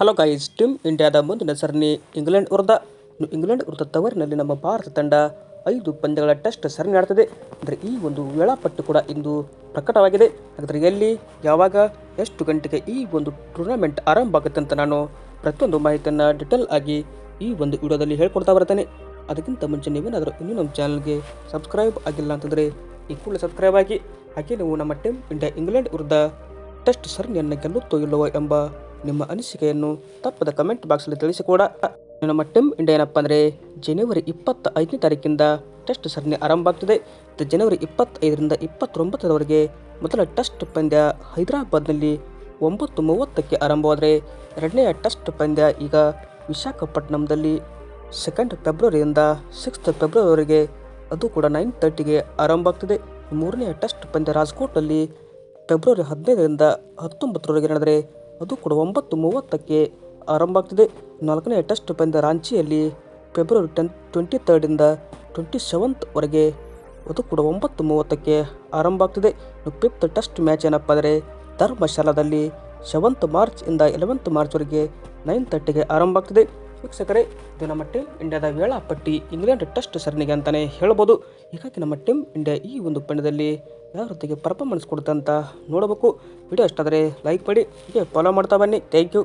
Hello guys team ಇಂಡಿಯಾದ ಮುಂದಿನ ಸರಣಿ ಇಂಗ್ಲೆಂಡ್ ವಿರುದ್ಧ. ಇಂಗ್ಲೆಂಡ್ ವಿರುದ್ಧ ತವರಿನಲ್ಲಿ ನಮ್ಮ ಭಾರತ ತಂಡ ಐದು ಪಂದ್ಯಗಳ ಟೆಸ್ಟ್ ಸರಣಿ ಆಡ್ತದೆ. ಅಂದರೆ ಈ ಒಂದು ವೇಳಾಪಟ್ಟಿ ಕೂಡ ಇಂದು ಪ್ರಕಟವಾಗಿದೆ. ಹಾಗಾದರೆ ಎಲ್ಲಿ, ಯಾವಾಗ, ಎಷ್ಟು ಗಂಟೆಗೆ ಈ ಒಂದು ಟೂರ್ನಮೆಂಟ್ ಆರಂಭ ಆಗುತ್ತೆ ಅಂತ ನಾನು ಪ್ರತಿಯೊಂದು ಮಾಹಿತಿಯನ್ನು ಡಿಟೇಲ್ ಆಗಿ ಈ ಒಂದು ವಿಡಿಯೋದಲ್ಲಿ ಹೇಳ್ಕೊಡ್ತಾ ಬರ್ತೇನೆ. ಅದಕ್ಕಿಂತ ಮುಂಚೆ ನೀವೇನಾದರೂ ಇನ್ನೂ ನಮ್ಮ ಚಾನಲ್ಗೆ ಸಬ್ಸ್ಕ್ರೈಬ್ ಆಗಿಲ್ಲ ಅಂತಂದರೆ ಈ ಕೂಡಲೇ ಸಬ್ಸ್ಕ್ರೈಬ್ ಆಗಿ, ಹಾಗೆ ನೀವು ನಮ್ಮ ಟೀಮ್ ಇಂಡಿಯಾ ಇಂಗ್ಲೆಂಡ್ ವಿರುದ್ಧ ಟೆಸ್ಟ್ ಸರಣಿಯನ್ನು ಗೆಲ್ಲುತ್ತೋ ಇಲ್ಲವೋ ಎಂಬ ನಿಮ್ಮ ಅನಿಸಿಕೆಯನ್ನು ತಪ್ಪದ ಕಮೆಂಟ್ ಬಾಕ್ಸಲ್ಲಿ ತಿಳಿಸಿ ಕೂಡ ನಮ್ಮ ಟೀಮ್ ಇಂಡಿಯಾ ಏನಪ್ಪ ಅಂದರೆ ಜನವರಿ ಇಪ್ಪತ್ತ ಐದನೇ ತಾರೀಕಿಂದ ಟೆಸ್ಟ್ ಸರಣಿ ಆರಂಭ ಆಗ್ತದೆ. ಜನವರಿ ಇಪ್ಪತ್ತೈದರಿಂದ ಇಪ್ಪತ್ತೊಂಬತ್ತರವರೆಗೆ ಮೊದಲ ಟೆಸ್ಟ್ ಪಂದ್ಯ ಹೈದರಾಬಾದ್ನಲ್ಲಿ ಒಂಬತ್ತು ಮೂವತ್ತಕ್ಕೆ ಆರಂಭವಾದರೆ ಎರಡನೆಯ ಟೆಸ್ಟ್ ಪಂದ್ಯ ಈಗ ವಿಶಾಖಪಟ್ಟಣಂದಲ್ಲಿ ಸೆಕೆಂಡ್ ಫೆಬ್ರವರಿಯಿಂದ ಸಿಕ್ಸ್ತ್ ಫೆಬ್ರವರಿವರೆಗೆ ಅದು ಕೂಡ ನೈನ್ ತರ್ಟಿಗೆ ಆರಂಭ ಆಗ್ತದೆ. ಮೂರನೆಯ ಟೆಸ್ಟ್ ಪಂದ್ಯ ರಾಜ್ಕೋಟ್ನಲ್ಲಿ ಫೆಬ್ರವರಿ ಹದಿನೈದರಿಂದ ಹತ್ತೊಂಬತ್ತರವರೆಗೆ ನಡೆದರೆ ಅದು ಕೂಡ ಒಂಬತ್ತು ಮೂವತ್ತಕ್ಕೆ ಆರಂಭ ಆಗ್ತಿದೆ. ನಾಲ್ಕನೇ ಟೆಸ್ಟ್ ಪಂದ್ಯ ರಾಂಚಿಯಲ್ಲಿ ಫೆಬ್ರವರಿ ಟೆನ್, ಟ್ವೆಂಟಿ ತರ್ಡಿಂದ ಟ್ವೆಂಟಿ ಸೆವೆಂತ್ವರೆಗೆ ಅದು ಕೂಡ ಒಂಬತ್ತು ಮೂವತ್ತಕ್ಕೆ ಆರಂಭ ಆಗ್ತಿದೆ. ಫಿಫ್ತ್ ಟೆಸ್ಟ್ ಮ್ಯಾಚ್ ಏನಪ್ಪ ಅಂದರೆ ಧರ್ಮಶಾಲಾದಲ್ಲಿ ಸೆವೆಂತ್ ಮಾರ್ಚ್ ಇಂದ ಎಲೆವೆಂತ್ ಮಾರ್ಚ್ವರೆಗೆ ನೈನ್ ತರ್ಟಿಗೆ ಆರಂಭ ಆಗ್ತಿದೆ. ವೀಕ್ಷಕರೇ, ಇದು ನಮ್ಮ ಟೀಮ್ ಇಂಡಿಯಾದ ವೇಳಾಪಟ್ಟಿ ಇಂಗ್ಲೆಂಡ್ ಟೆಸ್ಟ್ ಸರಣಿಗೆ ಅಂತಲೇ ಹೇಳ್ಬೋದು. ಹೀಗಾಗಿ ನಮ್ಮ ಟೀಮ್ ಇಂಡಿಯಾ ಈ ಒಂದು ಪಂದ್ಯದಲ್ಲಿ ರೀತಿಗೆ ಪರ್ಫಾರ್ಮೆನ್ಸ್ ಕೊಡುತ್ತಂತ ನೋಡಬೇಕು. ವಿಡಿಯೋ ಇಷ್ಟಾದರೆ ಲೈಕ್ ಮಾಡಿ ಫಾಲೋ ಮಾಡ್ತಾ ಬನ್ನಿ. Thank you